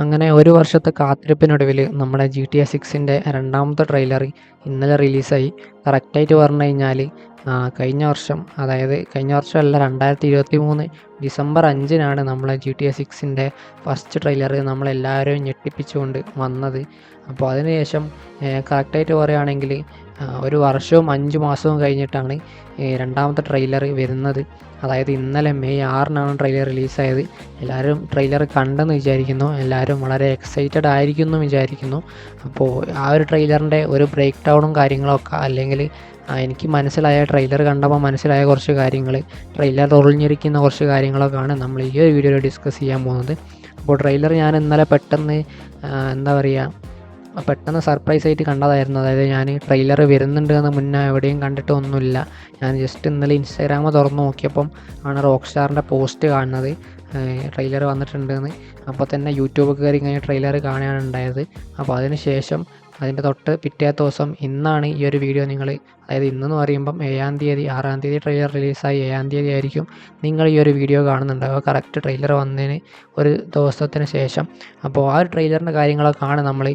അങ്ങനെ ഒരു വർഷത്തെ കാത്തിരിപ്പിനൊടുവിൽ നമ്മുടെ ജി ടി എ സിക്സിന്റെ രണ്ടാമത്തെ ട്രെയിലർ ഇന്നലെ റിലീസായി കറക്റ്റായിട്ട് പറഞ്ഞു കഴിഞ്ഞാൽ കഴിഞ്ഞ വർഷം അതായത് കഴിഞ്ഞ വർഷമല്ല രണ്ടായിരത്തി ഇരുപത്തി മൂന്ന് ഡിസംബർ അഞ്ചിനാണ് നമ്മളെ ജി ടി എ സിക്സിന്റെ ഫസ്റ്റ് ട്രെയിലർ നമ്മളെല്ലാവരെയും ഞെട്ടിപ്പിച്ചുകൊണ്ട് വന്നത്. അപ്പോൾ അതിനുശേഷം കറക്റ്റായിട്ട് പറയുകയാണെങ്കിൽ ഒരു വർഷവും അഞ്ച് മാസവും കഴിഞ്ഞിട്ടാണ് രണ്ടാമത്തെ ട്രെയിലർ വരുന്നത്. അതായത് ഇന്നലെ മെയ് ആറിനാണ് ട്രെയിലർ റിലീസായത്. എല്ലാവരും ട്രെയിലർ കണ്ടെന്ന് വിചാരിക്കുന്നു. എല്ലാവരും വളരെ എക്സൈറ്റഡ് ആയിരിക്കുന്നു വിചാരിക്കുന്നു. അപ്പോൾ ആ ഒരു ട്രെയിലറിന്റെ ഒരു ബ്രേക്ക് ഡൗണും കാര്യങ്ങളൊക്കെ അല്ലെങ്കിൽ എനിക്ക് മനസ്സിലായ ട്രെയിലർ കണ്ടപ്പോൾ മനസ്സിലായ കുറച്ച് കാര്യങ്ങൾ ട്രെയിലർ ഒളിഞ്ഞിരിക്കുന്ന കുറച്ച് കാര്യങ്ങളൊക്കെയാണ് നമ്മൾ ഈ ഒരു വീഡിയോയിൽ ഡിസ്കസ് ചെയ്യാൻ പോകുന്നത്. അപ്പോൾ ട്രെയിലർ ഞാൻ ഇന്നലെ പെട്ടെന്ന് എന്താ പറയുക പെട്ടെന്ന് സർപ്രൈസ് ആയിട്ട് കണ്ടതായിരുന്നു. അതായത് ഞാൻ ട്രെയിലർ വരുന്നുണ്ട് എന്ന് മുന്നേ എവിടെയും കണ്ടിട്ടൊന്നുമില്ല ഞാൻ ജസ്റ്റ് ഇന്നലെ ഇൻസ്റ്റാഗ്രാം തുറന്നു നോക്കിയപ്പം ആണ് റോക്ക് സ്റ്റാറിന്റെ പോസ്റ്റ് കാണുന്നത് ട്രെയിലർ വന്നിട്ടുണ്ടെന്ന് അപ്പോൾ തന്നെ യൂട്യൂബ് കയറി കഴിഞ്ഞാൽ ട്രെയിലർ കാണാനുണ്ടായത് അപ്പോൾ അതിന് ശേഷം അതിന്റെ തൊട്ട് പിറ്റേ ദിവസം ഇന്നാണ് ഈ ഒരു വീഡിയോ നിങ്ങൾ അതായത് ഇന്നെന്ന് പറയുമ്പം ഏഴാം തീയതി ആറാം തീയതി ട്രെയിലർ റിലീസായി ഏഴാം തീയതി ആയിരിക്കും നിങ്ങൾ ഈ ഒരു വീഡിയോ കാണുന്നുണ്ടാവുക കറക്റ്റ് ട്രെയിലർ വന്നതിന് ഒരു ദിവസത്തിന് ശേഷം. അപ്പോൾ ആ ഒരു ട്രെയിലറിന്റെ കാര്യങ്ങളൊക്കെയാണ് നമ്മൾ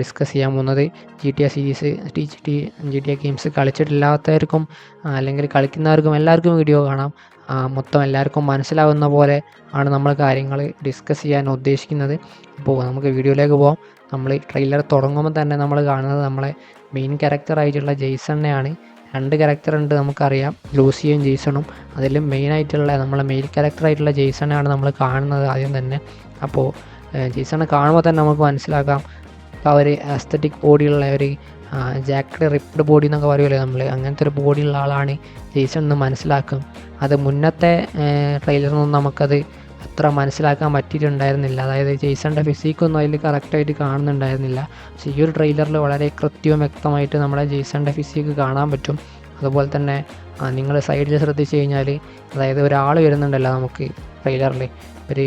ഡിസ്കസ് ചെയ്യാൻ പോകുന്നത്. G T A series G T A games കളിച്ചിട്ടില്ലാത്തവർക്കും അല്ലെങ്കിൽ കളിക്കുന്നവർക്കും എല്ലാവർക്കും വീഡിയോ കാണാം. മൊത്തം എല്ലാവർക്കും മനസ്സിലാവുന്ന പോലെ ആണ് നമ്മൾ കാര്യങ്ങൾ ഡിസ്കസ് ചെയ്യാൻ ഉദ്ദേശിക്കുന്നത്. അപ്പോൾ നമുക്ക് വീഡിയോയിലേക്ക് പോകാം നമ്മൾ ട്രെയിലർ തുടങ്ങുമ്പോൾ തന്നെ നമ്മൾ കാണുന്നത് നമ്മളെ മെയിൻ ക്യാരക്ടറായിട്ടുള്ള ജെയ്സണിനെയാണ്. രണ്ട് ക്യാരക്ടർ ഉണ്ട് നമുക്കറിയാം. ലൂസിയും ജെയ്സണും. അതിൽ മെയിനായിട്ടുള്ള നമ്മളെ മെയിൻ ക്യാരക്ടറായിട്ടുള്ള ജെയ്സണെയാണ് നമ്മൾ കാണുന്നത് ആദ്യം തന്നെ. അപ്പോൾ ജെയ്സണെ കാണുമ്പോൾ തന്നെ നമുക്ക് മനസ്സിലാക്കാം. ആ ഒരു അസ്തറ്റിക് ബോഡിയുള്ള ഒരു ജാക്കറ്റ് റിപ്ഡ് ബോഡി എന്നൊക്കെ പറയുമല്ലോ നമ്മൾ അങ്ങനത്തെ ഒരു ബോഡിയുള്ള ആളാണ് ജെയ്സൺ എന്ന് മനസ്സിലാക്കും. അത് മുന്നത്തെ ട്രെയിലറിൽ നിന്ന് നമുക്കത് അത്ര മനസ്സിലാക്കാൻ പറ്റിയിട്ടുണ്ടായിരുന്നില്ല. അതായത് ജെയ്സണിന്റെ ഫിസിക്കൊന്നും അതിൽ കറക്റ്റായിട്ട് കാണുന്നുണ്ടായിരുന്നില്ല. പക്ഷേ ഈ ഒരു ട്രെയിലറിൽ വളരെ കൃത്യവും വ്യക്തമായിട്ട് നമ്മുടെ ജെയ്സണിന്റെ ഫിസിക്ക് കാണാൻ പറ്റും. അതുപോലെ തന്നെ നിങ്ങൾ സൈഡിൽ ശ്രദ്ധിച്ചു കഴിഞ്ഞാൽ അതായത് ഒരാൾ വരുന്നുണ്ടല്ലോ നമുക്ക് ട്രെയിലറിൽ ഒരു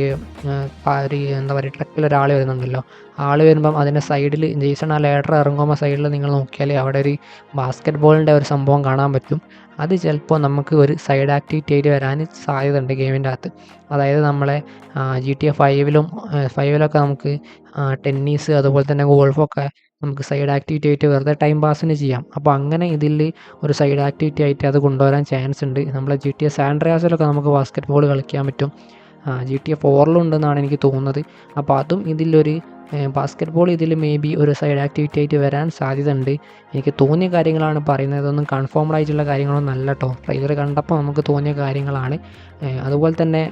ഒരു എന്താ പറയുക ട്രക്കിൽ ഒരാൾ വരുന്നുണ്ടല്ലോ. ആൾ വരുമ്പം അതിന്റെ സൈഡിൽ ജെയ്സൺ ആ ലേഡർ ഇറങ്ങുമ്പോൾ സൈഡിൽ നിങ്ങൾ നോക്കിയാൽ അവിടെ ഒരു ബാസ്ക്കറ്റ് ബോളിന്റെ ഒരു സംഭവം കാണാൻ പറ്റും. അത് ചിലപ്പോൾ നമുക്ക് ഒരു സൈഡ് ആക്ടിവിറ്റി ആയിട്ട് വരാൻ സാധ്യതയുണ്ട് ഗെയിമിന്റെ അകത്ത്. അതായത് നമ്മളെ ജി ടി എ ഫൈവിലും ഫൈവിലൊക്കെ നമുക്ക് ടെന്നീസ് അതുപോലെ തന്നെ ഗോൾഫൊക്കെ നമുക്ക് സൈഡ് ആക്ടിവിറ്റി ആയിട്ട് വെറുതെ ടൈം പാസിന് ചെയ്യാം. അപ്പോൾ അങ്ങനെ ഇതിൽ ഒരു സൈഡ് ആക്ടിവിറ്റി ആയിട്ട് അത് കൊണ്ടുവരാൻ ചാൻസ് ഉണ്ട്. നമ്മളെ ജി ടി എ സാൻഡ്രിയാസിലൊക്കെ നമുക്ക് ബാസ്ക്കറ്റ് ബോൾ കളിക്കാൻ പറ്റും. ജി ടി എ ഫോറിലുണ്ടെന്നാണ് എനിക്ക് തോന്നുന്നത്. അപ്പോൾ അതും ഇതിലൊരു ബാസ്ക്കറ്റ് ബോൾ ഇതിൽ മേ ബി ഒരു സൈഡ് ആക്ടിവിറ്റി ആയിട്ട് വരാൻ സാധ്യത ഉണ്ട് എനിക്ക് തോന്നിയ കാര്യങ്ങളാണ് പറയുന്നത്. ഇതൊന്നും കൺഫേംഡ് ആയിട്ടുള്ള കാര്യങ്ങളൊന്നും അല്ല കേട്ടോ ട്രെയിലർ കണ്ടപ്പോൾ നമുക്ക് തോന്നിയ കാര്യങ്ങളാണ്. അതുപോലെ തന്നെ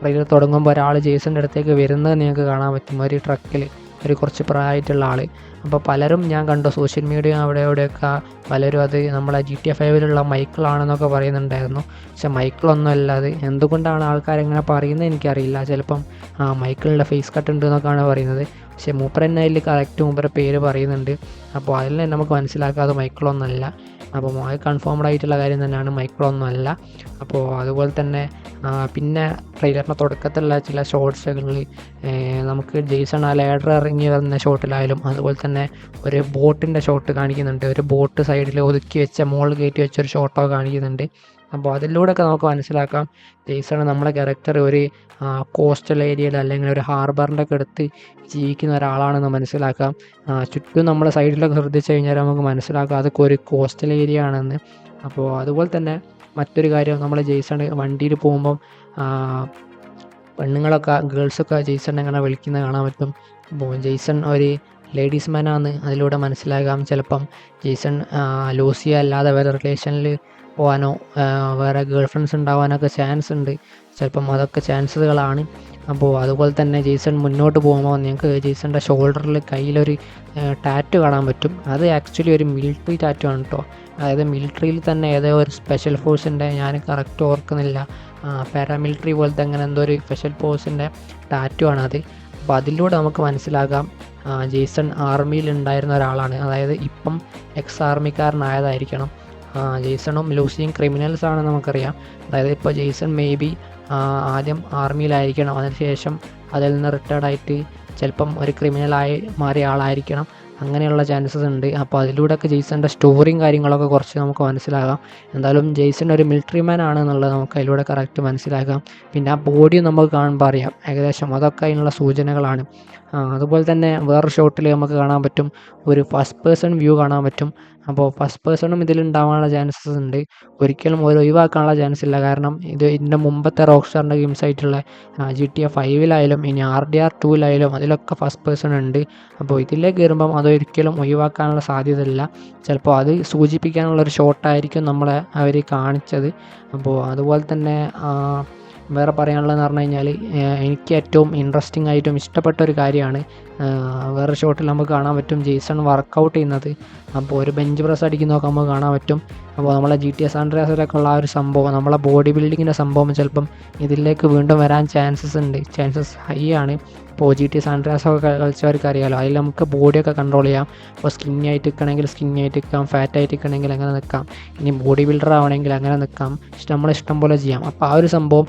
ട്രെയിലർ തുടങ്ങുമ്പോൾ ഒരാൾ ജേസന്റെ അടുത്തേക്ക് വരുന്നത് നിങ്ങൾക്ക് കാണാൻ പറ്റും. ഒരു ട്രക്കിൽ ഒരു കുറച്ച് പ്രായമായിട്ടുള്ള ആൾ. അപ്പോൾ പലരും ഞാൻ കണ്ടു സോഷ്യൽ മീഡിയ അവിടെ ഇവിടെയൊക്കെ പലരും അത് നമ്മളെ ജി ടി എ ഫൈവിലുള്ള മൈക്കിളാണെന്നൊക്കെ പറയുന്നുണ്ടായിരുന്നു. പക്ഷേ മൈക്കിളൊന്നും അല്ല അത്. എന്തുകൊണ്ടാണ് ആൾക്കാരെങ്ങനെ പറയുന്നത് എനിക്കറിയില്ല. ചിലപ്പം ആ മൈക്കിളിന്റെ ഫേസ് കട്ട് ഉണ്ട് എന്നൊക്കെയാണ് പറയുന്നത്. പക്ഷേ മൂപ്പർ അതിൽ കറക്റ്റ് മൂപ്പരെ പേര് പറയുന്നുണ്ട്. അപ്പോൾ അതിൽ നമുക്ക് മനസ്സിലാക്കാതെ മൈക്കിളൊന്നല്ല അപ്പോൾ അത് കൺഫേംഡ് ആയിട്ടുള്ള കാര്യം തന്നെയാണ് മൈക്രോ ഒന്നുമല്ല അപ്പോൾ അതുപോലെ തന്നെ പിന്നെ ട്രെയിലറിന്റെ തുടക്കത്തിലുള്ള ചില ഷോർട്സുകളിൽ നമുക്ക് ജെയ്സൺ ആ ലേഡർ ഇറങ്ങി വന്ന ഷോട്ടിലായാലും അതുപോലെ തന്നെ ഒരു ബോട്ടിന്റെ ഷോട്ട് കാണിക്കുന്നുണ്ട്. ഒരു ബോട്ട് സൈഡിൽ ഒതുക്കി വെച്ച മോൾ കയറ്റി വെച്ച ഒരു ഷോട്ടോ കാണിക്കുന്നുണ്ട്. അപ്പോൾ അതിലൂടെയൊക്കെ നമുക്ക് മനസ്സിലാക്കാം ജെയ്സൺ നമ്മുടെ ക്യാരക്ടർ ഒരു കോസ്റ്റൽ ഏരിയയിൽ അല്ലെങ്കിൽ ഒരു ഹാർബറിന്റെ ഒക്കെ അടുത്ത് ജീവിക്കുന്ന ഒരാളാണെന്ന് മനസ്സിലാക്കാം. ചുറ്റും നമ്മുടെ സൈഡിലൊക്കെ ശ്രദ്ധിച്ചു കഴിഞ്ഞാൽ നമുക്ക് മനസ്സിലാക്കാം അതൊക്കെ ഒരു കോസ്റ്റൽ ഏരിയ ആണെന്ന്. അപ്പോൾ അതുപോലെ തന്നെ മറ്റൊരു കാര്യം നമ്മൾ ജെയ്സൺ വണ്ടിയിൽ പോകുമ്പം പെണ്ണുങ്ങളൊക്കെ ഗേൾസൊക്കെ ജെയ്സൺ എങ്ങനെ വിളിക്കുന്നത് കാണാൻ പറ്റും. അപ്പോൾ ജെയ്സൺ ഒരു ലേഡീസ് മാനാന്ന് അതിലൂടെ മനസ്സിലാകാം. ചിലപ്പം ജെയ്സൺ ലൂസിയ അല്ലാതെ വേറെ റിലേഷനിൽ പോകാനോ വേറെ ഗേൾ ഫ്രണ്ട്സ് ഉണ്ടാവാനൊക്കെ ചാൻസ് ഉണ്ട്. ചിലപ്പം അതൊക്കെ ചാൻസുകളാണ് അപ്പോൾ അതുപോലെ തന്നെ ജെയ്സൺ മുന്നോട്ട് പോകുമ്പോൾ നിങ്ങൾക്ക് ജെയ്സണിന്റെ ഷോൾഡറിൽ കയ്യിലൊരു ടാറ്റു കാണാൻ പറ്റും. അത് ആക്ച്വലി ഒരു മിലിറ്ററി ടാറ്റു ആണ് കേട്ടോ അതായത് മിലിറ്ററിയിൽ തന്നെ ഏതോ ഒരു സ്പെഷ്യൽ ഫോഴ്സിന്റെ ഞാൻ കറക്റ്റ് ഓർക്കുന്നില്ല. പാരാമിലിറ്ററി പോലത്തെ അങ്ങനെ എന്തോ ഒരു സ്പെഷ്യൽ ഫോഴ്സിന്റെ ടാറ്റു ആണ് അത്. അപ്പോൾ അതിലൂടെ നമുക്ക് മനസ്സിലാകാം ജെയ്സൺ ആർമിയിൽ ഉണ്ടായിരുന്ന ഒരാളാണ്. അതായത് ഇപ്പം എക്സ് ആർമിക്കാരനായതായിരിക്കണം ജെയ്സണും ലൂസിയും ക്രിമിനൽസ് ആണ് നമുക്കറിയാം. അതായത് ഇപ്പോൾ ജെയ്സൺ മേ ബി ആദ്യം ആർമിയിലായിരിക്കണം അതിനുശേഷം അതിൽ നിന്ന് റിട്ടയർഡ് ആയിട്ട് ചിലപ്പം ഒരു ക്രിമിനലായി മാറിയ ആളായിരിക്കണം. അങ്ങനെയുള്ള ചാൻസസ് ഉണ്ട്. അപ്പോൾ അതിലൂടെയൊക്കെ ജെയ്സന്റെ സ്റ്റോറിയും കാര്യങ്ങളൊക്കെ കുറച്ച് നമുക്ക് മനസ്സിലാകാം. എന്തായാലും ജെയ്സൺ ഒരു മിലിറ്ററി മാൻ ആണ് എന്നുള്ളത് നമുക്ക് അതിലൂടെ കറക്റ്റ് മനസ്സിലാക്കാം പിന്നെ ആ ബോഡി നമുക്ക് കാണുമ്പോൾ അറിയാം. ഏകദേശം അതൊക്കെ അതിനുള്ള സൂചനകളാണ്. അതുപോലെ തന്നെ വേറൊരു ഷോട്ടിൽ നമുക്ക് കാണാൻ പറ്റും. ഒരു ഫസ്റ്റ് പേഴ്സൺ വ്യൂ കാണാൻ പറ്റും. അപ്പോൾ ഫസ്റ്റ് പേഴ്സണും ഇതിലുണ്ടാവാനുള്ള ചാൻസസ് ഉണ്ട്. ഒരിക്കലും ഒരു ഒഴിവാക്കാനുള്ള ചാൻസ് ഇല്ല. കാരണം ഇത് ഇതിന്റെ മുമ്പത്തെ റോക്ക് സ്റ്റാറിന്റെ ഗെയിംസ് ആയിട്ടുള്ള ജി ടി എ ഫൈവിലായാലും ഇനി ആർ ഡി ആർ ടൂവിലായാലും അതിലൊക്കെ ഫസ്റ്റ് പേഴ്സൺ ഉണ്ട്. അപ്പോൾ ഇതിലേക്ക് കയറുമ്പം അതൊരിക്കലും ഒഴിവാക്കാനുള്ള സാധ്യത ഇല്ല ചിലപ്പോൾ അത് സൂചിപ്പിക്കാനുള്ള ഒരു ഷോട്ടായിരിക്കും നമ്മളെ അവർ കാണിച്ചത്. അപ്പോൾ അതുപോലെ തന്നെ വേറെ പറയാനുള്ളതെന്ന് പറഞ്ഞു കഴിഞ്ഞാൽ എനിക്ക് ഏറ്റവും ഇൻട്രസ്റ്റിംഗ് ആയിട്ടും ഇഷ്ടപ്പെട്ട ഒരു കാര്യമാണ് വേറെ ഷോട്ടിൽ നമുക്ക് കാണാൻ പറ്റും ജെയ്സൺ വർക്കൗട്ട് ചെയ്യുന്നത്. അപ്പോൾ ഒരു ബെഞ്ച് പ്രസ് അടിക്കുന്നതൊക്കെ നമുക്ക് കാണാൻ പറ്റും. അപ്പോൾ നമ്മളെ ജി ടി എസ് ആൻഡ്രിയാസിലൊക്കെ ഉള്ള ആ ഒരു സംഭവം നമ്മളെ ബോഡി ബിൽഡിങ്ങിന്റെ സംഭവം ചിലപ്പം ഇതിലേക്ക് വീണ്ടും വരാൻ ചാൻസസ് ഉണ്ട്. ചാൻസസ് ഹൈ ആണ്. ഇപ്പോൾ ജി ടി ഒക്കെ കളിച്ചവർക്ക് അറിയാമല്ലോ അതിൽ നമുക്ക് ബോഡിയൊക്കെ കൺട്രോൾ ചെയ്യാം. ഇപ്പോൾ സ്കിന്നി ആയിട്ട് നിൽക്കണമെങ്കിൽ സ്കിന്നി ആയിട്ട് നിൽക്കാം ഫാറ്റ് ആയിട്ട് നിൽക്കണമെങ്കിൽ അങ്ങനെ നിൽക്കാം ഇനി ബോഡി ബിൽഡർ ആവണമെങ്കിൽ അങ്ങനെ നിൽക്കാം നമ്മളെ ഇഷ്ടം പോലെ ചെയ്യാം. അപ്പോൾ ആ ഒരു സംഭവം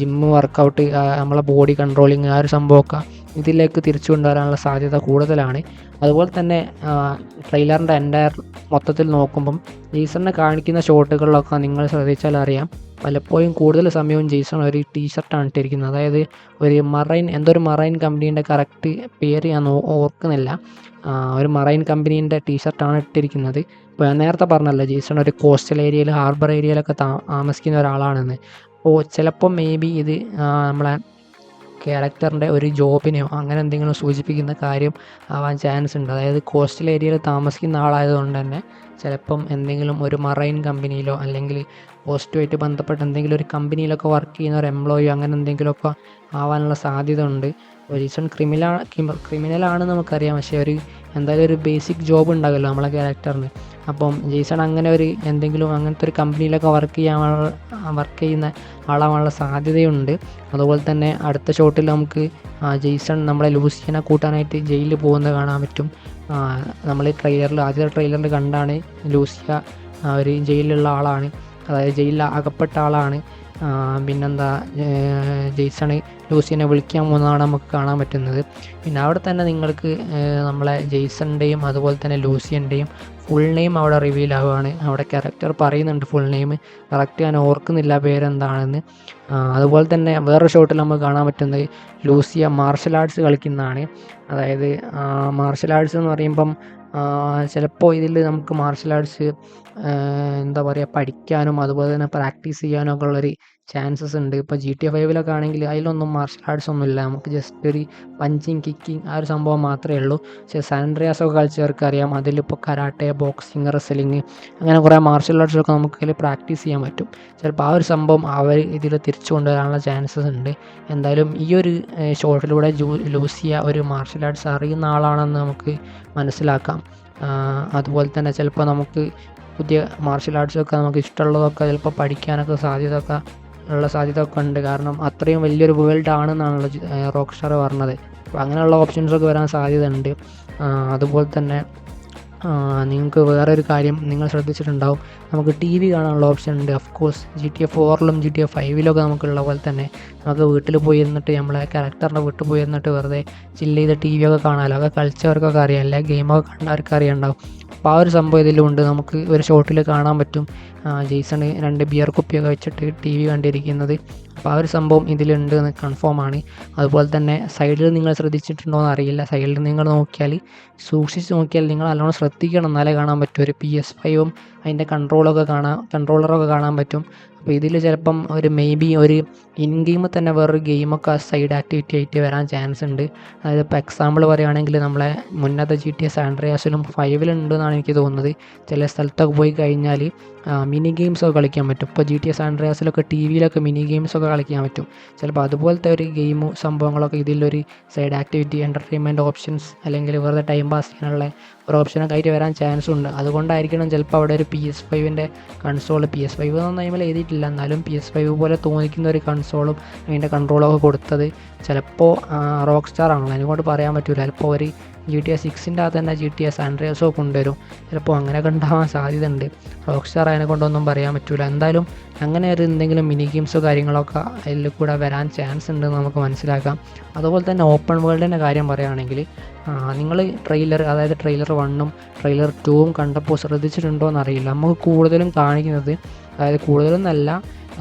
ജിമ്മ് വർക്കൗട്ട് നമ്മളെ ബോഡി കൺട്രോളിങ് ആ ഒരു സംഭവമൊക്കെ ഇതിലേക്ക് തിരിച്ചു കൊണ്ടുവരാനുള്ള സാധ്യത കൂടുതലാണ്. അതുപോലെ തന്നെ ട്രെയിലറിന്റെ എന്റയർ മൊത്തത്തിൽ നോക്കുമ്പം ജെയ്സണിനെ കാണിക്കുന്ന ഷോട്ടുകളിലൊക്കെ നിങ്ങൾ ശ്രദ്ധിച്ചാൽ അറിയാം. പലപ്പോഴും കൂടുതൽ സമയവും ജെയ്സൺ ഒരു ടീഷർട്ടാണ് ഇട്ടിരിക്കുന്നത്. അതായത് ഒരു മറൈൻ എന്തോ ഒരു മറൈൻ കമ്പനീന്റെ കറക്റ്റ് പേര് ഞാൻ ഓർക്കുന്നില്ല. ഒരു മറൈൻ കമ്പനീന്റെ ടീഷർട്ടാണ് ഇട്ടിരിക്കുന്നത്. ഇപ്പോൾ ഞാൻ നേരത്തെ പറഞ്ഞല്ലോ ജെയ്സൺ ഒരു കോസ്റ്റൽ ഏരിയയിൽ ഹാർബർ ഏരിയയിലൊക്കെ താമസിക്കുന്ന ഒരാളാണെന്ന്. അപ്പോൾ ചിലപ്പോൾ മേ ബി ഇത് നമ്മളെ ക്യാരക്ടറിന്റെ ഒരു ജോബിനെയോ അങ്ങനെ എന്തെങ്കിലും സൂചിപ്പിക്കുന്ന കാര്യം ആവാൻ ചാൻസ് ഉണ്ട്. അതായത് കോസ്റ്റൽ ഏരിയയിൽ താമസിക്കുന്ന ആളായതുകൊണ്ട് തന്നെ ചിലപ്പം എന്തെങ്കിലും ഒരു മറൈൻ കമ്പനിയിലോ അല്ലെങ്കിൽ പോസ്റ്റുമായിട്ട് ബന്ധപ്പെട്ട എന്തെങ്കിലും ഒരു കമ്പനിയിലൊക്കെ വർക്ക് ചെയ്യുന്ന ഒരു എംപ്ലോയി അങ്ങനെ എന്തെങ്കിലുമൊക്കെ ആവാനുള്ള സാധ്യത ഉണ്ട് ഒരു ഒരീസൺ ക്രിമിനൽ ക്രിമിനലാണെന്ന് നമുക്കറിയാം. പക്ഷേ ഒരു എന്തായാലും ഒരു ബേസിക് ജോബ് ഉണ്ടാകുമല്ലോ നമ്മളെ ക്യാരക്ടറിന് അപ്പം ജെയ്സൺ അങ്ങനെ ഒരു എന്തെങ്കിലും അങ്ങനത്തെ ഒരു കമ്പനിയിലൊക്കെ വർക്ക് ചെയ്യാൻ വർക്ക് ചെയ്യുന്ന ആളാവാനുള്ള സാധ്യതയുണ്ട്. അതുപോലെ തന്നെ അടുത്ത ഷോട്ടിൽ നമുക്ക് ജെയ്സൺ നമ്മളെ ലൂസിയനെ കൂട്ടാനായിട്ട് ജയിലിൽ പോകുന്നത് കാണാൻ പറ്റും. നമ്മൾ ട്രെയിലറിൽ ആദ്യത്തെ ട്രെയിലറിൽ കണ്ടാണ് ലൂസിയ ഒരു ജയിലിലുള്ള ആളാണ്. അതായത് ജയിലിൽ അകപ്പെട്ട ആളാണ്. പിന്നെന്താ ജെയ്സണ് ലൂസിനെ വിളിക്കാൻ പോകുന്നതാണ് നമുക്ക് കാണാൻ പറ്റുന്നത്. പിന്നെ അവിടെ തന്നെ നിങ്ങൾക്ക് നമ്മളെ ജെയ്സണിന്റെയും അതുപോലെ തന്നെ ലൂസിയന്റെയും ഫുൾ നെയിം അവിടെ റിവീൽ ആവുകയാണ്. അവിടെ ക്യാരക്ടർ പറയുന്നുണ്ട് ഫുൾ നെയിം കറക്റ്റ് ഞാൻ ഓർക്കുന്നില്ല പേരെന്താണെന്ന്. അതുപോലെ തന്നെ വേറൊരു ഷോട്ടിൽ നമുക്ക് കാണാൻ പറ്റുന്നത് ലൂസിയ മാർഷൽ ആർട്സ് കളിക്കുന്നതാണ്. അതായത് മാർഷൽ ആർട്സ് എന്ന് പറയുമ്പം ചിലപ്പോൾ ഇതിൽ നമുക്ക് മാർഷൽ ആർട്സ് എന്താ പറയുക പഠിക്കാനും അതുപോലെ തന്നെ പ്രാക്ടീസ് ചെയ്യാനും ഒക്കെ ഉള്ളൊരു ചാൻസസ് ഉണ്ട്. ഇപ്പോൾ ജി ടി ഫൈവിലൊക്കെ ആണെങ്കിൽ അതിലൊന്നും മാർഷൽ ആർട്സ് ഒന്നും ഇല്ല. നമുക്ക് ജസ്റ്റ് ഒരു പഞ്ചിങ് കിക്കിങ് ആ ഒരു സംഭവം മാത്രമേ ഉള്ളൂ. പക്ഷേ സാൻഡ്രിയാസ് ഒക്കെ കളിച്ചവർക്ക് അറിയാം. അതിലിപ്പോൾ കരാട്ടെ ബോക്സിങ് റെസ്ലിങ് അങ്ങനെ കുറേ മാർഷൽ ആർട്സൊക്കെ നമുക്ക് അതിൽ പ്രാക്ടീസ് ചെയ്യാൻ പറ്റും. ചിലപ്പോൾ ആ ഒരു സംഭവം അവർ ഇതിൽ തിരിച്ചു കൊണ്ടുവരാനുള്ള ചാൻസസ് ഉണ്ട്. എന്തായാലും ഈ ഒരു ഷോട്ടിലൂടെ ജൂ ലൂസിയ ഒരു മാർഷൽ ആർട്സ് അറിയുന്ന ആളാണെന്ന് നമുക്ക് മനസ്സിലാക്കാം. അതുപോലെ തന്നെ ചിലപ്പോൾ നമുക്ക് പുതിയ മാർഷൽ ആർട്സൊക്കെ നമുക്ക് ഇഷ്ടമുള്ളതൊക്കെ ചിലപ്പോൾ പഠിക്കാനൊക്കെ സാധ്യത ഒക്കെ ഉള്ള സാധ്യത ഒക്കെ ഉണ്ട്. കാരണം അത്രയും വലിയൊരു വേൾഡ് ആണെന്നാണല്ലോ റോക്ക് സ്റ്റാർ പറഞ്ഞത്. അപ്പോൾ അങ്ങനെയുള്ള ഓപ്ഷൻസൊക്കെ വരാൻ സാധ്യത ഉണ്ട്. അതുപോലെ തന്നെ നിങ്ങൾക്ക് വേറൊരു കാര്യം നിങ്ങൾ ശ്രദ്ധിച്ചിട്ടുണ്ടാവും. നമുക്ക് ടി വി കാണാനുള്ള ഓപ്ഷൻ ഉണ്ട്. Of course G T A ഫോറിലും G T A ഫൈവിലൊക്കെ നമുക്കുള്ള പോലെ തന്നെ നമുക്ക് വീട്ടിൽ പോയി ഇരുന്നിട്ട് നമ്മളെ ക്യാരക്ടറിന്റെ വീട്ടിൽ പോയി ഇരുന്നിട്ട് വെറുതെ ചില്ല് ചെയ്ത് ടി വി ഒക്കെ കാണാമല്ലോ അതൊക്കെ കളിച്ചവർക്കൊക്കെ അറിയാം. അല്ലെങ്കിൽ ഗെയിമൊക്കെ കണ്ടവർക്ക് അറിയാണ്ടാവും. അപ്പോൾ ആ ഒരു സംഭവം ഇതിലുണ്ട്. നമുക്ക് ഒരു ഷോട്ടിൽ കാണാൻ പറ്റും. ജെയ്സണ് രണ്ട് ബിയർ കുപ്പിയൊക്കെ വെച്ചിട്ട് ടി വി കണ്ടിരിക്കുന്നത്. അപ്പോൾ ആ ഒരു സംഭവം ഇതിലുണ്ട് എന്ന് കൺഫേം ആണ്. അതുപോലെ തന്നെ സൈഡിൽ നിങ്ങൾ ശ്രദ്ധിച്ചിട്ടുണ്ടോ എന്ന് അറിയില്ല. സൈഡിൽ നിങ്ങൾ നോക്കിയാൽ സൂക്ഷിച്ച് നോക്കിയാൽ നിങ്ങൾ നല്ലോണം ശ്രദ്ധിക്കണം. എന്നാലേ കാണാൻ പറ്റും. ഒരു പി എസ് ഫൈവും അതിന്റെ കൺട്രോളൊക്കെ കാണാൻ കൺട്രോളറൊക്കെ കാണാൻ പറ്റും. അപ്പോൾ ഇതിൽ ചിലപ്പം ഒരു മേ ബി ഒരു ഇൻ ഗെയിം തന്നെ വേറൊരു ഗെയിമൊക്കെ സൈഡ് ആക്ടിവിറ്റി ആയിട്ട് വരാൻ ചാൻസ് ഉണ്ട്. അതായത് ഇപ്പോൾ എക്സാമ്പിൾ പറയുകയാണെങ്കിൽ നമ്മളെ മുന്നത്തെ ജി ടി എസ് ആൻഡ്രിയാസിലും ഫൈവിലുണ്ട് എന്നാണ് എനിക്ക് തോന്നുന്നത്. ചില സ്ഥലത്തൊക്കെ പോയി കഴിഞ്ഞാൽ മിനി ഗെയിംസൊക്കെ കളിക്കാൻ പറ്റും. ഇപ്പോൾ ജി ടി എസ് ആൻഡ്രിയാസിലൊക്കെ ടി വിയിലൊക്കെ മിനി ഗെയിംസൊക്കെ കളിക്കാൻ പറ്റും. ചിലപ്പോൾ അതുപോലത്തെ ഒരു ഗെയിം സംഭവങ്ങളൊക്കെ ഇതിലൊരു സൈഡ് ആക്ടിവിറ്റി എന്റർടൈൻമെന്റ് ഓപ്ഷൻസ് അല്ലെങ്കിൽ വെറുതെ ടൈം പാസ് ചെയ്യാനുള്ള ഒരു ഓപ്ഷനൊക്കെ ആയിട്ട് വരാൻ ചാൻസ് ഉണ്ട്. അതുകൊണ്ടായിരിക്കണം ചിലപ്പോൾ അവിടെ ഒരു പി എസ് ഫൈവിന്റെ കൺസോൾ പി എസ് ഫൈവ് എന്നൊന്നും അതിൽ എഴുതിയിട്ടില്ല. എന്നാലും പി എസ് ഫൈവ് പോലെ തോന്നിക്കുന്ന ഒരു കൺസോളും അതിന്റെ കൺട്രോളൊക്കെ കൊടുത്തത് ചിലപ്പോൾ റോക്ക് സ്റ്റാർ ആണല്ലോ. അതിനെക്കൊണ്ട് പറയാൻ പറ്റില്ല ചിലപ്പോൾ ഒരു ജി ടി എ സിക്സിന്റെ അകത്ത് തന്നെ ജി ടി എ സാൻഡ്രിയാസോ കൊണ്ടുവരും. ചിലപ്പോൾ അങ്ങനെയൊക്കെ ഉണ്ടാവാൻ സാധ്യതയുണ്ട്. റോക്ക് സ്റ്റാർ അതിനെ കൊണ്ടൊന്നും പറയാൻ പറ്റില്ല എന്തായാലും അങ്ങനെ ഒരു എന്തെങ്കിലും മിനി ഗെയിംസോ കാര്യങ്ങളൊക്കെ അതിൽ കൂടെ വരാൻ ചാൻസ് ഉണ്ടെന്ന് നമുക്ക് മനസ്സിലാക്കാം. അതുപോലെ തന്നെ ഓപ്പൺ വേൾഡിന്റെ കാര്യം പറയുകയാണെങ്കിൽ നിങ്ങൾ ട്രെയിലർ അതായത് ട്രെയിലർ വണ്ണും ട്രെയിലർ ടൂവും കണ്ടപ്പോൾ ശ്രദ്ധിച്ചിട്ടുണ്ടോ എന്നറിയില്ല നമുക്ക് കൂടുതലും കാണിക്കുന്നത് അതായത് കൂടുതലൊന്നല്ല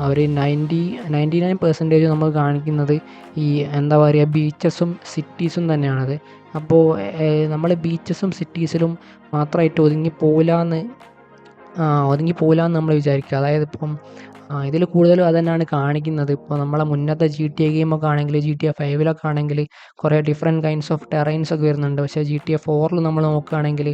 ഒരു നയന്റി നയന്റി നയൻ പെർസെന്റേജ് നമ്മൾ കാണിക്കുന്നത് ഈ എന്താ പറയുക ബീച്ചസും സിറ്റീസും തന്നെയാണത്. അപ്പോൾ നമ്മൾ ബീച്ചസും സിറ്റീസിലും മാത്രമായിട്ട് ഒതുങ്ങി പോകില്ലാന്ന് ഒതുങ്ങി പോകില്ലാന്ന് നമ്മൾ വിചാരിക്കുക. അതായത് ഇപ്പം ഇതിൽ കൂടുതലും അത് തന്നെയാണ് കാണിക്കുന്നത്. ഇപ്പോൾ നമ്മളെ മുന്നത്തെ ജി ടി എ ഗെയിമൊക്കെ ആണെങ്കിൽ ജി ടി എ ഫൈവിലൊക്കെ ആണെങ്കിൽ കുറേ ഡിഫറെന്റ് കൈൻഡ്സ് ഓഫ് ടെറൈൻസ് ഒക്കെ വരുന്നുണ്ട്. പക്ഷേ ജി ടി എ ഫോറിൽ നമ്മൾ നോക്കുകയാണെങ്കിൽ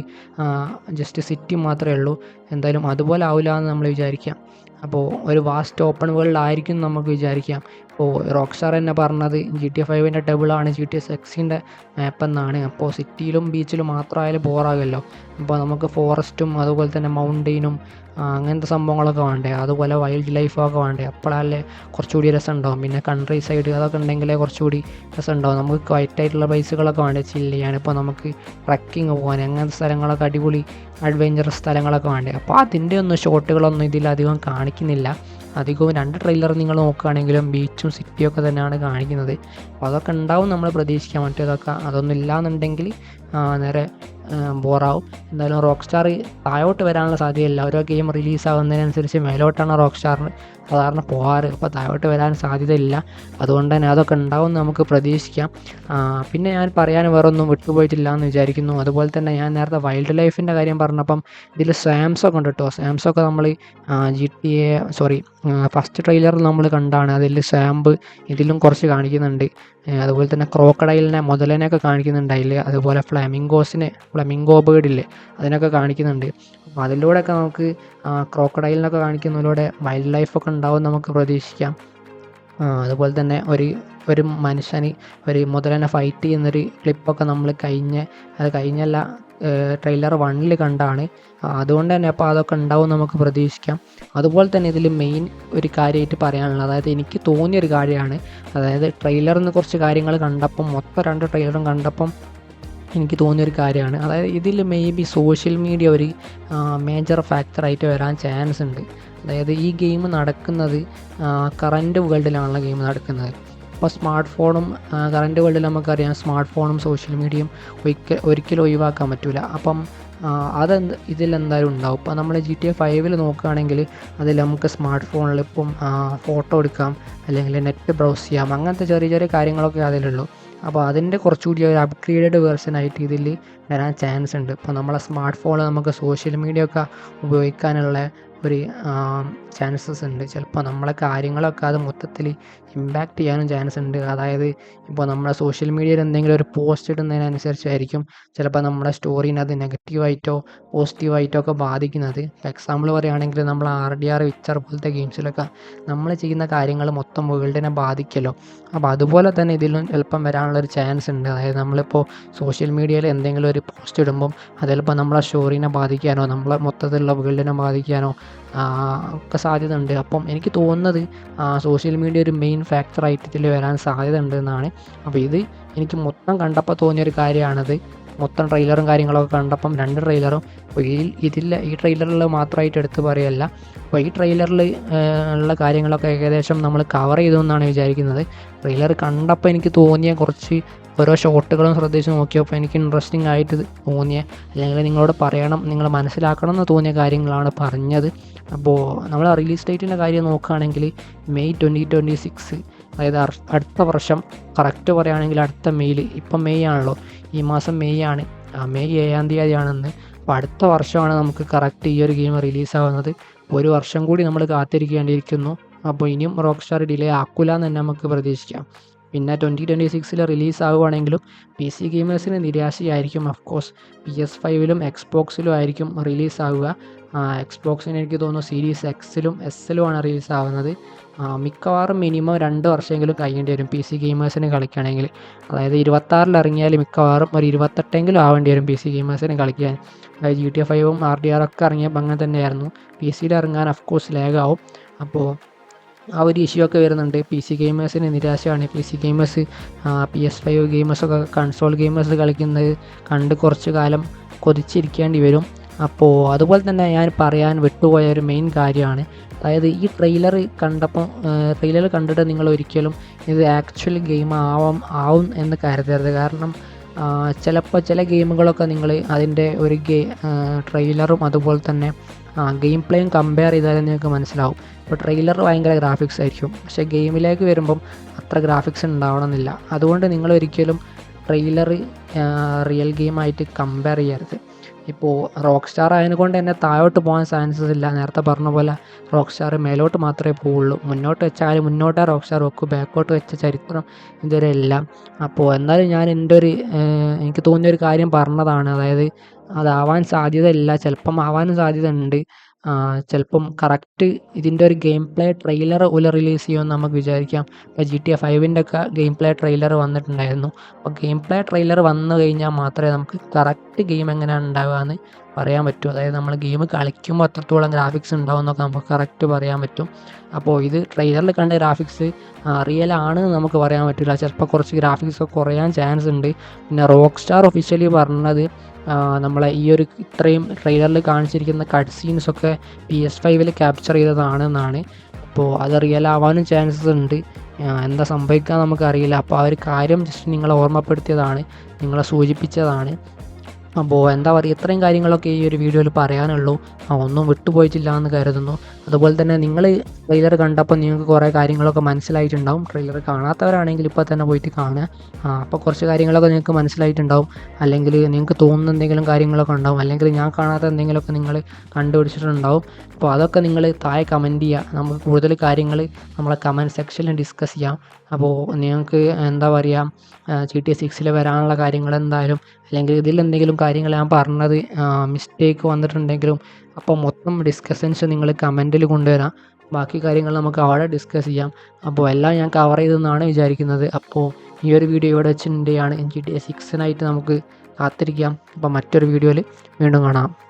ജസ്റ്റ് സിറ്റി മാത്രമേ ഉള്ളൂ. എന്തായാലും അതുപോലെ ആവില്ല എന്ന് നമ്മൾ വിചാരിക്കാം അപ്പോൾ ഒരു വാസ്റ്റ് ഓപ്പൺ വേൾഡ് ആയിരിക്കും നമുക്ക് വിചാരിക്കാം. ഇപ്പോൾ റോക്സാർ തന്നെ പറഞ്ഞത് ജി ടി എ ഫൈവിന്റെ ടെബിളാണ് ജി ടി എ സെക്സിന്റെ മാപ്പ് എന്നാണ്. അപ്പോൾ സിറ്റിയിലും ബീച്ചിലും മാത്രമായാലും ബോറാകുമല്ലോ അപ്പോൾ നമുക്ക് ഫോറസ്റ്റും അതുപോലെ തന്നെ മൗണ്ടെയിനും അങ്ങനത്തെ സംഭവങ്ങളൊക്കെ വേണ്ടേ? അതുപോലെ വൈൽഡ് ലൈഫൊക്കെ വേണ്ടേ? അപ്പോഴല്ലേ കുറച്ചുകൂടി രസം ഉണ്ടാവും പിന്നെ കൺട്രി സൈഡ് അതൊക്കെ ഉണ്ടെങ്കിലേ കുറച്ചുകൂടി രസം ഉണ്ടാവും നമുക്ക് ക്വൈറ്റ് ആയിട്ടുള്ള പ്ലേസുകളൊക്കെ വേണ്ടേ? ചില്ല് ചെയ്യാൻ. ഇപ്പോൾ നമുക്ക് ട്രക്കിങ് പോകാൻ അങ്ങനത്തെ സ്ഥലങ്ങളൊക്കെ അടിപൊളി അഡ്വഞ്ചറസ് സ്ഥലങ്ങളൊക്കെ വേണ്ടേ? അപ്പോൾ അതിന്റെ ഒന്നും ഷോട്ടുകളൊന്നും ഇതിലധികം കാണിക്കുന്നില്ല. അധികവും രണ്ട് ട്രെയിലർ നിങ്ങൾ നോക്കുകയാണെങ്കിലും ബീച്ചും സിറ്റിയും ഒക്കെ തന്നെയാണ് കാണിക്കുന്നത്. അപ്പോൾ അതൊക്കെ ഉണ്ടാവും നമ്മൾ പ്രതീക്ഷിക്കാൻ മറ്റേതൊക്കെ അതൊന്നും ഇല്ലാന്നുണ്ടെങ്കിൽ നേരെ ബോറാവും. എന്തായാലും റോക്ക് സ്റ്റാർ താഴോട്ട് വരാനുള്ള സാധ്യതയില്ല. ഓരോ ഗെയിം റിലീസ് ആകുന്നതിനനുസരിച്ച് മേലോട്ടാണ് റോക്ക് സ്റ്റാറിന് സാധാരണ പോകാറ് അപ്പോൾ താഴോട്ട് വരാൻ സാധ്യതയില്ല. അതുകൊണ്ട് തന്നെ അതൊക്കെ ഉണ്ടാവും നമുക്ക് പ്രതീക്ഷിക്കാം. പിന്നെ ഞാൻ പറയാൻ വേറെ ഒന്നും വിട്ടുപോയിട്ടില്ല എന്ന് വിചാരിക്കുന്നു. അതുപോലെ തന്നെ ഞാൻ നേരത്തെ വൈൽഡ് ലൈഫിന്റെ കാര്യം പറഞ്ഞപ്പം ഇതിൽ സാംസൊക്കെ ഉണ്ട് കേട്ടോ സാംസൊക്കെ നമ്മൾ G T A sorry first ട്രെയിലറിൽ നമ്മൾ കണ്ടാണ്. അതിൽ സാമ്പ് ഇതിലും കുറച്ച് കാണിക്കുന്നുണ്ട്. അതുപോലെ തന്നെ ക്രോക്കഡൈലിനെ മുതലിനെയൊക്കെ കാണിക്കുന്നുണ്ട് അതിൽ അതുപോലെ ഫ്ലാമിംഗോസിനെ ഫ്ലമിംഗോ ബേർഡില്ലേ അതിനൊക്കെ കാണിക്കുന്നുണ്ട്. അപ്പോൾ അതിലൂടെയൊക്കെ നമുക്ക് ക്രോക്കഡൈലിനൊക്കെ കാണിക്കുന്നതിലൂടെ വൈൽഡ് ലൈഫൊക്കെ ഉണ്ടാവും നമുക്ക് പ്രതീക്ഷിക്കാം. അതുപോലെ തന്നെ ഒരു ഒരു മനുഷ്യന് ഒരു മുതലനെ ഫൈറ്റ് ചെയ്യുന്നൊരു ക്ലിപ്പൊക്കെ നമ്മൾ കഴിഞ്ഞ അത് കഴിഞ്ഞല്ല ട്രെയിലർ വണ്ണിൽ കണ്ടാണ്. അതുകൊണ്ട് തന്നെ അപ്പോൾ അതൊക്കെ ഉണ്ടാവും നമുക്ക് പ്രതീക്ഷിക്കാം. അതുപോലെ തന്നെ ഇതിൽ മെയിൻ ഒരു കാര്യമായിട്ട് പറയാനുള്ളത് അതായത് എനിക്ക് തോന്നിയൊരു കാര്യമാണ്. അതായത് ട്രെയിലറിൽ നിന്ന് കുറച്ച് കാര്യങ്ങൾ കണ്ടപ്പം മൊത്തം രണ്ട് ട്രെയിലറും കണ്ടപ്പം എനിക്ക് തോന്നിയൊരു കാര്യമാണ്. അതായത് ഇതിൽ മേ ബി സോഷ്യൽ മീഡിയ ഒരു മേജർ ഫാക്ടറായിട്ട് വരാൻ ചാൻസ് ഉണ്ട്. അതായത് ഈ ഗെയിം നടക്കുന്നത് കറന്റ് വേൾഡിലാണല്ലോ ഗെയിം നടക്കുന്നത്. അപ്പോൾ സ്മാർട്ട് ഫോണും കറന്റ് വേൾഡിൽ നമുക്കറിയാം സ്മാർട്ട് ഫോണും സോഷ്യൽ മീഡിയയും ഒരിക്കൽ ഒരിക്കലും ഒഴിവാക്കാൻ പറ്റില്ല അപ്പം അതെന്ത് ഇതിലെന്തായാലും ഉണ്ടാവും. ഇപ്പോൾ നമ്മൾ ജി ടി എ ഫൈവിൽ നോക്കുകയാണെങ്കിൽ അതിൽ നമുക്ക് സ്മാർട്ട് ഫോണിൽ ഇപ്പം ഫോട്ടോ എടുക്കാം അല്ലെങ്കിൽ നെറ്റ് ബ്രൗസ് ചെയ്യാം അങ്ങനത്തെ ചെറിയ ചെറിയ കാര്യങ്ങളൊക്കെ അതിലുള്ളൂ. അപ്പോൾ അതിന്റെ കുറച്ചുകൂടി ഒരു അപ്ഗ്രേഡഡ് വേർഷനായിട്ട് ഇതിൽ വരാൻ ചാൻസ് ഉണ്ട്. ഇപ്പോൾ നമ്മളെ സ്മാർട്ട് ഫോൺ നമുക്ക് സോഷ്യൽ മീഡിയ ഒക്കെ ഉപയോഗിക്കാനുള്ള ഒരു ചാൻസസ് ഉണ്ട്. ചിലപ്പോൾ നമ്മളെ കാര്യങ്ങളൊക്കെ അത് മൊത്തത്തിൽ ഇമ്പാക്റ്റ് ചെയ്യാനും ചാൻസ് ഉണ്ട്. അതായത് ഇപ്പോൾ നമ്മുടെ സോഷ്യൽ മീഡിയയിൽ എന്തെങ്കിലും ഒരു പോസ്റ്റ് ഇടുന്നതിനനുസരിച്ചായിരിക്കും ചിലപ്പോൾ നമ്മുടെ സ്റ്റോറീനെ അത് നെഗറ്റീവായിട്ടോ പോസിറ്റീവായിട്ടോ ഒക്കെ ബാധിക്കുന്നത്. എക്സാമ്പിൾ പറയുകയാണെങ്കിൽ നമ്മൾ ആർ ഡി ആർ വിച്ചർ പോലത്തെ ഗെയിംസിലൊക്കെ നമ്മൾ ചെയ്യുന്ന കാര്യങ്ങൾ മൊത്തം വേൾഡിനെ ബാധിക്കല്ലോ. അപ്പോൾ അതുപോലെ തന്നെ ഇതിലും ചിലപ്പം വരാനുള്ളൊരു ചാൻസ് ഉണ്ട്. അതായത് നമ്മളിപ്പോൾ സോഷ്യൽ മീഡിയയിൽ എന്തെങ്കിലും ഒരു പോസ്റ്റ് ഇടുമ്പം അത് ചിലപ്പോൾ നമ്മളെ സ്റ്റോറീനെ ബാധിക്കാനോ നമ്മളെ മൊത്തത്തിലുള്ള വേൾഡിനെ ബാധിക്കാനോ ഒക്കെ സാധ്യത ഉണ്ട് അപ്പം എനിക്ക് തോന്നുന്നത് സോഷ്യൽ മീഡിയ ഒരു മെയിൻ ഫാക്ടറായിട്ട് ഇതിൽ വരാൻ സാധ്യത ഉണ്ട് എന്നാണ് അപ്പോൾ ഇത് എനിക്ക് മൊത്തം കണ്ടപ്പോൾ തോന്നിയൊരു കാര്യമാണത്. മൊത്തം ട്രെയിലറും കാര്യങ്ങളൊക്കെ കണ്ടപ്പം രണ്ട് ട്രെയിലറും ഈ ഇതിൽ ഈ ട്രെയിലറിൽ മാത്രമായിട്ട് എടുത്തു പറയല്ല. അപ്പോൾ ഈ ട്രെയിലറിൽ ഉള്ള കാര്യങ്ങളൊക്കെ ഏകദേശം നമ്മൾ കവർ ചെയ്തു എന്നാണ് വിചാരിക്കുന്നത്. ട്രെയിലർ കണ്ടപ്പോൾ എനിക്ക് തോന്നിയ കുറച്ച് ഓരോ ഷോട്ടുകളും ശ്രദ്ധിച്ച് നോക്കിയപ്പോൾ എനിക്ക് ഇൻട്രസ്റ്റിംഗ് ആയിട്ട് തോന്നിയ അല്ലെങ്കിൽ നിങ്ങളോട് പറയണം നിങ്ങൾ മനസ്സിലാക്കണം എന്ന് തോന്നിയ കാര്യങ്ങളാണ് പറഞ്ഞത്. അപ്പോൾ നമ്മൾ റിലീസ് ഡേറ്റിന്റെ കാര്യം നോക്കുകയാണെങ്കിൽ മെയ് ട്വന്റി ട്വന്റി സിക്സ് അതായത് അടുത്ത വർഷം കറക്റ്റ് പറയുകയാണെങ്കിൽ അടുത്ത മെയ്യിൽ ഇപ്പം മെയ് ആണല്ലോ ഈ മാസം മെയ് ആണ്. മെയ് ഏഴാം തീയതിയാണെന്ന്. അപ്പോൾ അടുത്ത വർഷമാണ് നമുക്ക് കറക്റ്റ് ഈ ഒരു ഗെയിം റിലീസാവുന്നത് ഒരു വർഷം കൂടി നമ്മൾ കാത്തിരിക്കേണ്ടിയിരിക്കുന്നു. അപ്പോൾ ഇനിയും റോക്ക് സ്റ്റാർ ഡിലേ ആക്കില്ല എന്ന് തന്നെ നമുക്ക് പ്രതീക്ഷിക്കാം. പിന്നെ ട്വന്റി ട്വന്റി സിക്സിൽ റിലീസ് ആവുകയാണെങ്കിലും പി സി ഗെയിമേഴ്സിന് നിരാശയായിരിക്കും അഫ്കോഴ്സ് പി എസ് ഫൈവിലും എക്സ്ബോക്സിലും ആയിരിക്കും റിലീസ് ആവുക. എക്സ്ബോക്സിന് എനിക്ക് തോന്നുന്നു സീരീസ് എക്സിലും എസ്സിലുമാണ് റിലീസ് ആവുന്നത്. മിക്കവാറും മിനിമം രണ്ട് വർഷമെങ്കിലും കഴിയേണ്ടി വരും പി സി ഗെയിമേഴ്സിന് കളിക്കുകയാണെങ്കിൽ അതായത് ഇരുപത്താറിൽ ഇറങ്ങിയാൽ മിക്കവാറും ഒരു ഇരുപത്തെട്ടെങ്കിലും ആവേണ്ടി വരും പി സി ഗെയിമേഴ്സിന് കളിക്കാൻ. അതായത് ജി ടി എ ഫൈവും ആർ ഡി ആർ ഒക്കെ ഇറങ്ങിയപ്പോൾ അങ്ങനെ തന്നെയായിരുന്നു. പി സിയിൽ ഇറങ്ങാൻ അഫ്കോഴ്സ് ലാഗാവും അപ്പോൾ ആ ഒരു ഇഷ്യൂ ഒക്കെ വരുന്നുണ്ട്. പി സി ഗെയിമേഴ്സിന് നിരാശയാണ്. P C gamers P S five ഗെയിമേഴ്സൊക്കെ console gamers കളിക്കുന്നത് കണ്ട് കുറച്ച് കാലം കൊതിച്ചിരിക്കേണ്ടി വരും. അപ്പോൾ അതുപോലെ തന്നെ ഞാൻ പറയാൻ വിട്ടുപോയ ഒരു മെയിൻ കാര്യമാണ്. അതായത് ഈ ട്രെയിലർ കണ്ടപ്പോൾ ട്രെയിലർ കണ്ടിട്ട് നിങ്ങൾ ഒരിക്കലും ഇത് ആക്ച്വൽ ഗെയിം ആവാം ആവും എന്ന് കരുതരുത്. കാരണം ചിലപ്പോൾ ചില ഗെയിമുകളൊക്കെ നിങ്ങൾ അതിന്റെ ഒരു ഗെ ട്രെയിലറും അതുപോലെ തന്നെ ഗെയിം പ്ലേയും കമ്പയർ ചെയ്താൽ നിങ്ങൾക്ക് മനസ്സിലാവും. ഇപ്പോൾ ട്രെയിലർ ഭയങ്കര ഗ്രാഫിക്സ് ആയിരിക്കും. പക്ഷേ ഗെയിമിലേക്ക് വരുമ്പം അത്ര ഗ്രാഫിക്സ് ഉണ്ടാവണമെന്നില്ല. അതുകൊണ്ട് നിങ്ങൾ ഒരിക്കലും ട്രെയിലർ റിയൽ ഗെയിമായിട്ട് കമ്പയർ ചെയ്യരുത്. ഇപ്പോൾ റോക്ക് സ്റ്റാർ ആയതുകൊണ്ട് തന്നെ താഴോട്ട് പോകാൻ ചാൻസസ് ഇല്ല. നേരത്തെ പറഞ്ഞ പോലെ റോക്ക് സ്റ്റാർ മേലോട്ട് മാത്രമേ പോവുള്ളൂ. മുന്നോട്ട് വെച്ചാൽ മുന്നോട്ടേ റോക്ക് സ്റ്റാർ വെക്കൂ. ബാക്കോട്ട് വെച്ച ചരിത്രം ഇതുവരെ ഇല്ല അപ്പോൾ എന്നാലും ഞാൻ എന്റെ ഒരു എനിക്ക് തോന്നിയൊരു കാര്യം പറഞ്ഞതാണ്. അതായത് അതാവാൻ സാധ്യതയില്ല. ചിലപ്പം ആവാനും സാധ്യത ഉണ്ട് ചിലപ്പം കറക്റ്റ് ഇതിന്റെ ഒരു ഗെയിം പ്ലേ ട്രെയിലർ ഉല റിലീസ് ചെയ്യുമെന്ന് നമുക്ക് വിചാരിക്കാം. ഇപ്പോൾ ജി ടി എ ഫൈവിന്റെ ഒക്കെ ഗെയിം പ്ലേ ട്രെയിലർ വന്നിട്ടുണ്ടായിരുന്നു. അപ്പോൾ ഗെയിം പ്ലേ ട്രെയിലർ വന്നു കഴിഞ്ഞാൽ മാത്രമേ നമുക്ക് കറക്റ്റ് ഗെയിം എങ്ങനെയാണ് ഉണ്ടാവുക എന്ന് പറയാൻ പറ്റും. അതായത് നമ്മൾ ഗെയിം കളിക്കുമ്പോൾ അത്രത്തോളം ഗ്രാഫിക്സ് ഉണ്ടാവും എന്നൊക്കെ നമുക്ക് കറക്റ്റ് പറയാൻ പറ്റും. അപ്പോൾ ഇത് ട്രെയിലറിൽ കണ്ട ഗ്രാഫിക്സ് റിയൽ ആണ് നമുക്ക് പറയാൻ പറ്റില്ല ചിലപ്പോൾ കുറച്ച് ഗ്രാഫിക്സ് ഒക്കെ കുറയാൻ ചാൻസ് ഉണ്ട്. പിന്നെ റോക്ക് സ്റ്റാർ ഒഫീഷ്യലി പറഞ്ഞത് നമ്മളെ ഈ ഒരു ഇത്രയും ട്രെയിലറിൽ കാണിച്ചിരിക്കുന്ന കട്ട് സീൻസൊക്കെ പി എസ് ഫൈവിൽ ക്യാപ്ചർ ചെയ്തതാണെന്നാണ്. അപ്പോൾ അത് റിയൽ ആവാനും ചാൻസസ് ഉണ്ട്. എന്താ സംഭവിക്കുക നമുക്കറിയില്ല. അപ്പോൾ ആ ഒരു കാര്യം ജസ്റ്റ് നിങ്ങളെ ഓർമ്മപ്പെടുത്തിയതാണ്. നിങ്ങളെ സൂചിപ്പിച്ചതാണ്. അപ്പോൾ എന്താ പറയുക ഇത്രയും കാര്യങ്ങളൊക്കെ ഈ ഒരു വീഡിയോയിൽ പറയാനുള്ളൂ. ഒന്നും വിട്ടുപോയിട്ടില്ല എന്ന് കരുതുന്നു. അതുപോലെ തന്നെ നിങ്ങൾ ട്രെയിലർ കണ്ടപ്പോൾ നിങ്ങൾക്ക് കുറേ കാര്യങ്ങളൊക്കെ മനസ്സിലായിട്ടുണ്ടാവും. ട്രെയിലർ കാണാത്തവരാണെങ്കിൽ ഇപ്പോൾ തന്നെ പോയിട്ട് കാണുക. അപ്പോൾ കുറച്ച് കാര്യങ്ങളൊക്കെ നിങ്ങൾക്ക് മനസ്സിലായിട്ടുണ്ടാവും. അല്ലെങ്കിൽ നിങ്ങൾക്ക് തോന്നുന്ന എന്തെങ്കിലും കാര്യങ്ങളൊക്കെ ഉണ്ടാവും. അല്ലെങ്കിൽ ഞാൻ കാണാത്ത എന്തെങ്കിലുമൊക്കെ നിങ്ങൾ കണ്ടുപിടിച്ചിട്ടുണ്ടാവും. അപ്പോൾ അതൊക്കെ നിങ്ങൾ താഴെ കമന്റ് ചെയ്യുക. നമുക്ക് കൂടുതൽ കാര്യങ്ങൾ നമ്മളെ കമന്റ് സെക്ഷനിൽ ഡിസ്കസ് ചെയ്യാം. അപ്പോൾ നിങ്ങൾക്ക് എന്താ പറയുക ജി ടി സിക്സിൽ വരാനുള്ള കാര്യങ്ങൾ എന്തായാലും അല്ലെങ്കിൽ ഇതിൽ എന്തെങ്കിലും കാര്യങ്ങൾ ഞാൻ പറഞ്ഞത് മിസ്റ്റേക്ക് വന്നിട്ടുണ്ടെങ്കിലും അപ്പോൾ മൊത്തം ഡിസ്കഷൻസ് നിങ്ങൾ കമന്റിൽ കൊണ്ടുവരാം. ബാക്കി കാര്യങ്ങൾ നമുക്ക് അവിടെ ഡിസ്കസ് ചെയ്യാം. അപ്പോൾ എല്ലാം ഞാൻ കവർ ചെയ്തെന്നാണ് വിചാരിക്കുന്നത്. അപ്പോൾ ഈ ഒരു വീഡിയോ ഇവിടെ വെച്ചിട്ടുണ്ടെയാണ്. ജി ടി എ സിക്സിനായിട്ട് നമുക്ക് കാത്തിരിക്കാം. അപ്പോൾ മറ്റൊരു വീഡിയോയിൽ വീണ്ടും കാണാം.